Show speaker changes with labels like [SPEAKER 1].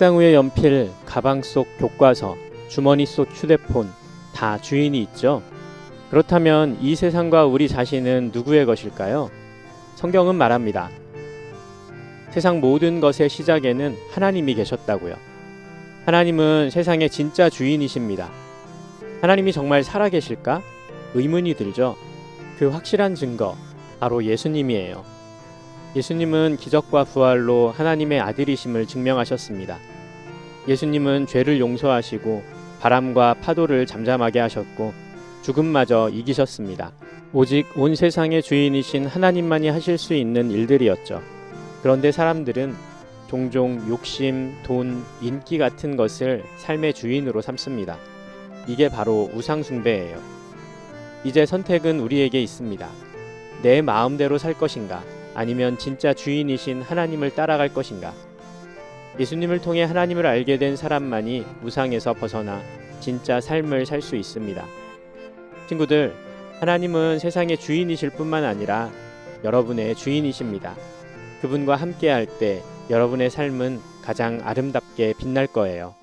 [SPEAKER 1] 책상 위의 연필, 가방 속 교과서, 주머니 속 휴대폰 다 주인이 있죠. 그렇다면 이 세상과 우리 자신은 누구의 것일까요? 성경은 말합니다. 세상 모든 것의 시작에는 하나님이 계셨다고요. 하나님은 세상의 진짜 주인이십니다. 하나님이 정말 살아계실까? 의문이 들죠. 그 확실한 증거, 바로 예수님이에요. 예수님은 기적과 부활로 하나님의 아들이심을 증명하셨습니다. 예수님은 죄를 용서하시고 바람과 파도를 잠잠하게 하셨고 죽음마저 이기셨습니다. 오직 온 세상의 주인이신 하나님만이 하실 수 있는 일들이었죠. 그런데 사람들은 종종 욕심, 돈, 인기 같은 것을 삶의 주인으로 삼습니다. 이게 바로 우상숭배예요. 이제 선택은 우리에게 있습니다. 내 마음대로 살 것인가? 아니면 진짜 주인이신 하나님을 따라갈 것인가? 예수님을 통해 하나님을 알게 된 사람만이 우상에서 벗어나 진짜 삶을 살 수 있습니다. 친구들, 하나님은 세상의 주인이실 뿐만 아니라 여러분의 주인이십니다. 그분과 함께 할 때 여러분의 삶은 가장 아름답게 빛날 거예요.